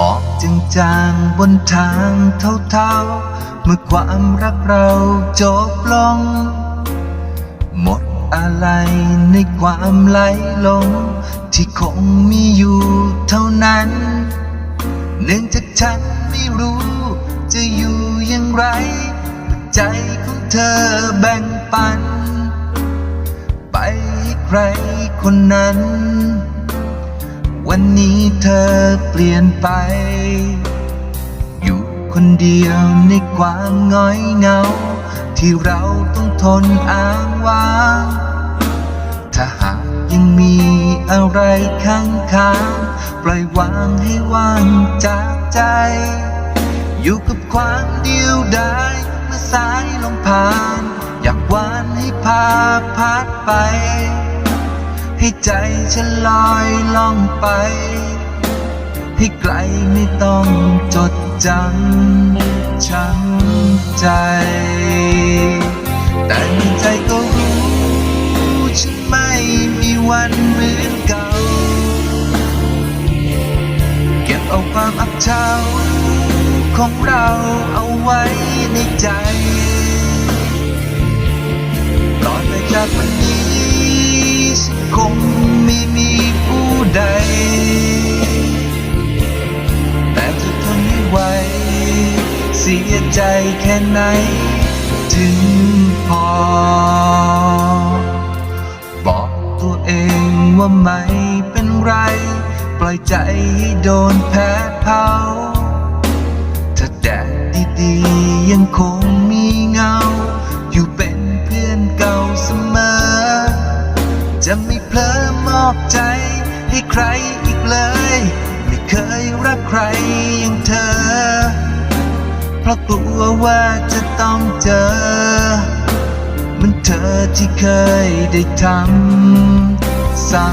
บอกจางๆบนทางเท่าๆ เมื่อความรักเราจบลง หมดอะไรในความไหลลง ที่คงมีอยู่เท่านั้น เนื่องจากฉันไม่รู้ จะอยู่อย่างไร ใจของเธอแบ่งปัน ไปให้ใครคนนั้น วันนี้เธอเปลี่ยนไป อยู่คนเดียวในความง้อยเหงา ที่เราต้องทนอ้างว้างถ้าหากยังมีอะไรข้างค้างปล่อยวางให้ว่างจากใจ อยู่กับความเดียวดายเมื่อสายลมผ่าน อยากวานให้พาพัดไป ให้ใจฉันลอยล่องไป ให้ไกลไม่ต้องจดจำช้ำใจ แต่ในใจก็รู้ ฉันไม่มีวันเหมือนเก่า เก็บเอาความอับเฉาของเราเอาไว้ในใจ เสียใจแค่ไหน ถึงพอ บอกตัวเองว่าไม่เป็นไร ปล่อยใจให้โดนแผลเผา ถ้าแดดดีๆยังคงมีเงา อยู่เป็นเพื่อนเก่าเสมอ จะไม่เพลอมอบใจให้ใครอีกเลย ไม่เคยรักใครอย่างเธอ ราะกลัวว่าจะต้องเจอ มันเธอที่เคยได้ทำซ้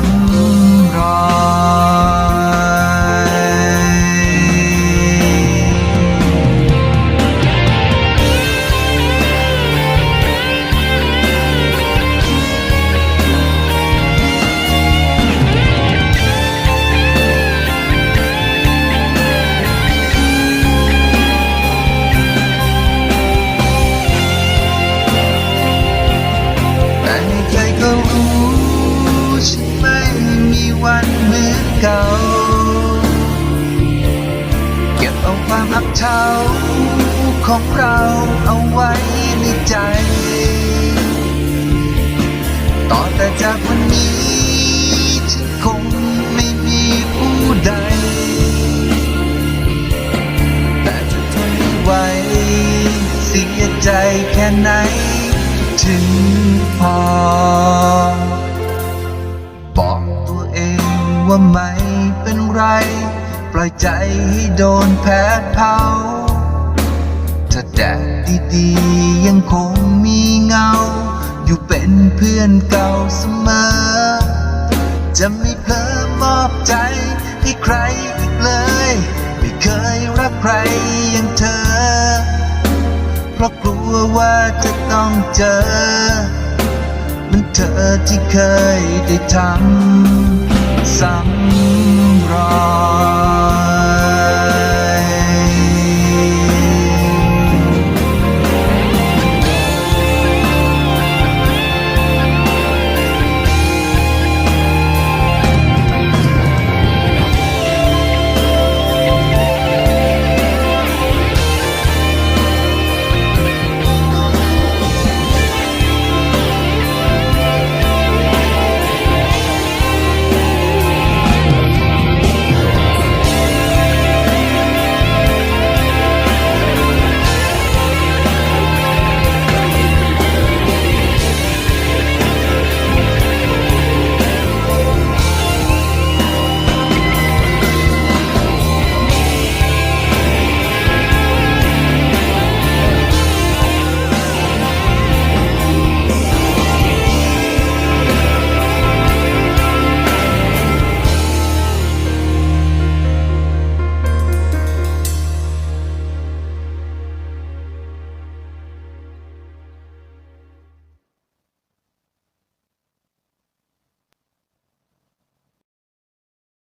ำรอย อับเฉาของเราเอาไว้ในใจ ต่อแต่จากวันนี้ฉันคงไม่มีผู้ใด แต่จะทนไม่ไหวเสียใจแค่ไหน ถึงพอ บอกตัวเองว่าไม่เป็นไร ล่อยใจให้โดนแผลเผา ถ้าแดดดีๆยังคงมีเงา อยู่เป็นเพื่อนเก่าเสมอ จะไม่เพลอมอบใจให้ใครอีกเลย ไม่เคยรักใครอย่างเธอ เพราะกลัวว่าจะต้องเจอ มันเธอที่เคยได้ทำซ้ำ Surah